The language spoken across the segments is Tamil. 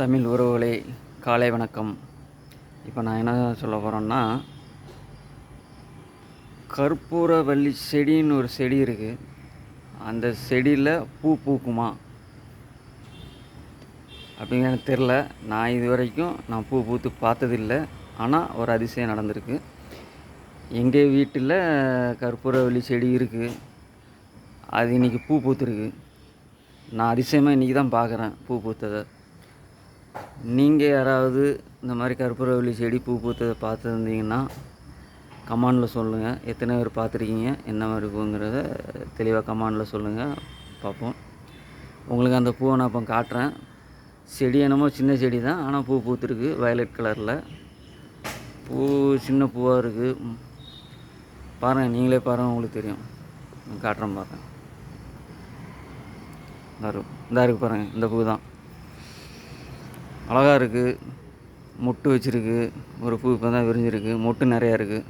தமிழ் உறவுகளே காலை வணக்கம். இப்போ நான் என்ன சொல்ல போகிறேன்னா கற்பூரவள்ளி செடின்னு ஒரு செடி இருக்குது அந்த செடியில் பூ பூக்குமா? அப்படின்னு எனக்கு தெரில நான் இது வரைக்கும் நான் பூ பூத்து பார்த்ததில்லை. ஆனால் ஒரு அதிசயம் நடந்திருக்கு. எங்கள் வீட்டில் கற்பூரவள்ளி செடி இருக்குது அது இன்றைக்கி பூ பூத்துருக்கு. நான் அதிசயமாக இன்றைக்கி தான் பார்க்குறேன் பூ பூத்ததை. நீங்கள் யாராவது இந்த மாதிரி கற்பூரவள்ளி செடி பூ பூத்ததை பார்த்துருந்தீங்கன்னா கமாண்டில் சொல்லுங்கள் எத்தனை பேர் பார்த்துருக்கீங்க? என்ன மாதிரி பூங்கிறத தெளிவாக கமாண்டில் சொல்லுங்கள் பார்ப்போம். உங்களுக்கு அந்த பூவை நான் இப்போ காட்டுறேன். செடி என்னமோ சின்ன செடி தான். ஆனால் பூ பூத்துருக்கு. வயலட் கலரில். பூ சின்ன பூவாக இருக்குது பாருங்கள் நீங்களே பாருங்கள் உங்களுக்கு தெரியும். காட்டுறேன் பாருங்கள் இந்த இருக்கு. இருக்கு பாருங்கள் இந்த பூ தான். அழகாக இருக்குது மொட்டு வச்சுருக்கு. ஒரு பூ இப்போ தான் விரிஞ்சிருக்கு. மொட்டு நிறையா இருக்குது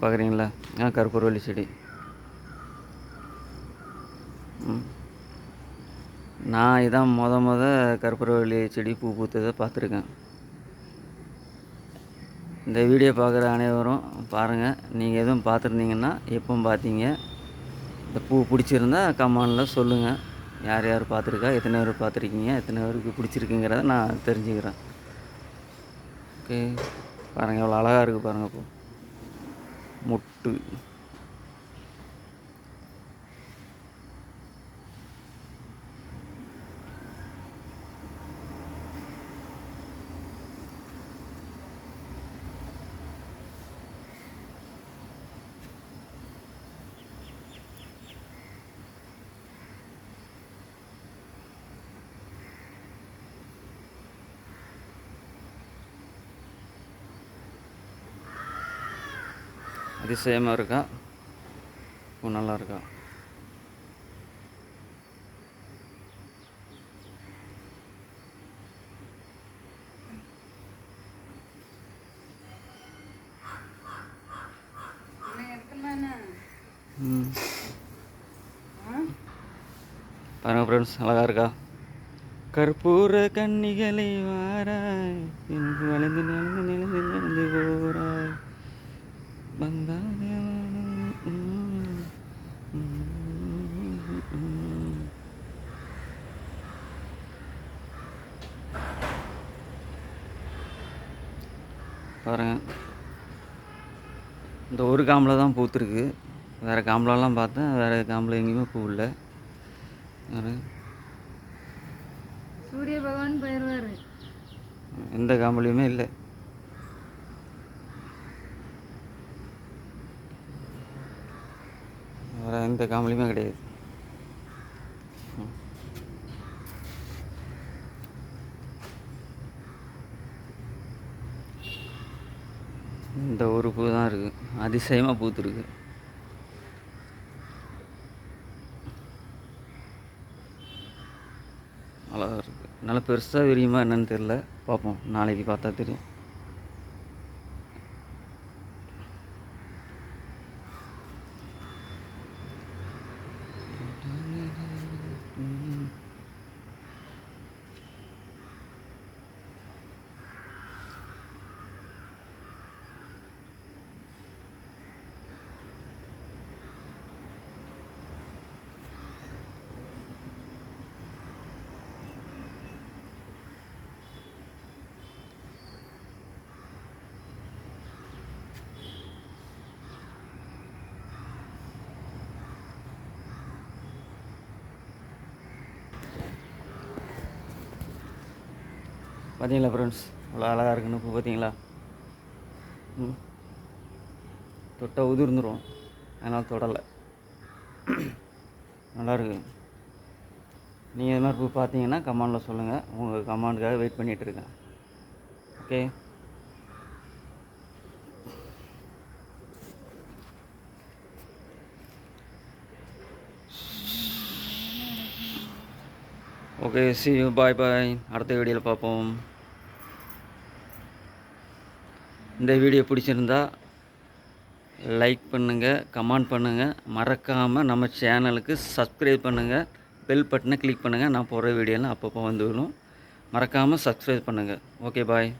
பார்க்குறீங்களா ஆ கற்பூரவள்ளி செடி. நான் இதான் மொத மொத கற்பூரவள்ளி செடி பூ பூத்ததை பார்த்துருக்கேன். இந்த வீடியோ பார்க்குற அனைவரும் பாருங்கள் நீங்கள் எதுவும் பார்த்துருந்தீங்கன்னா எப்போ பார்த்தீங்க. இந்த பூ பிடிச்சிருந்தா கமானில் சொல்லுங்கள் யார் யார் பார்த்துருக்கா? எத்தனை பேர் பார்த்துருக்கீங்க? எத்தனை பேருக்கு பிடிச்சிருக்குங்கிறத நான் தெரிஞ்சுக்கிறேன். ஓகே பாருங்கள் எவ்வளோ அழகாக இருக்குது பாருங்கள் பூ. முட்டு. அதிசயமாக இருக்கா? பூ நல்லா இருக்கா? பாருங்க ஃப்ரெண்ட்ஸ் அழகாக இருக்கா? கற்பூர கன்னிகளை வாராய் பின்பு வளைந்து நெளிந்து நெளிந்து நெளிந்து போராய் வந்தாலே ம், ம், ம். பாருங்க. இந்த ஒரு காம்பில் தான் பூத்துருக்கு. வேறு காம்பளெல்லாம் பார்த்தேன். வேறு காம்பில் எங்கேயுமே பூ இல்லை சூரிய பகவான் போயிடுவாரு எந்த காம்புலையுமே இல்லை. வேறு எந்த காம்புலையுமே கிடையாது. இந்த ஒரு பூ தான் இருக்குது அதிசயமாக பூத்துருக்கு. அழகாக இருக்குது நல்லா பெருசாக விரியுமா என்னன்னு தெரில பார்ப்போம். நாளைக்கு பார்த்தா தெரியும். பார்த்தீங்களா ஃப்ரெண்ட்ஸ் அவ்வளோ அழகாக இருக்குன்னு இப்போ பார்த்தீங்களா ம். தொட்டால் உதிர்ந்துரும். அதனால் தொடலை. நல்லாயிருக்கு நீங்கள் இது மாதிரி பூ பார்த்தீங்கன்னா கமாண்டில் சொல்லுங்கள் உங்கள் கமாண்டுக்காக வெயிட் பண்ணிகிட்டு இருக்கேன். Okay okay see bye bye அடுத்த வீடியோவில் பார்ப்போம் இந்த வீடியோ பிடிச்சிருந்தா லைக் பண்ணுங்கள் கமெண்ட் பண்ணுங்கள் மறக்காமல் நம்ம சேனலுக்கு சப்ஸ்கிரைப் பண்ணுங்கள் பெல் பட்டனை கிளிக் பண்ணுங்கள் நான் போகிற வீடியோலாம் அப்பப்போ வந்துவிடும் மறக்காமல் சப்ஸ்கிரைப் பண்ணுங்கள் ஓகே பாய்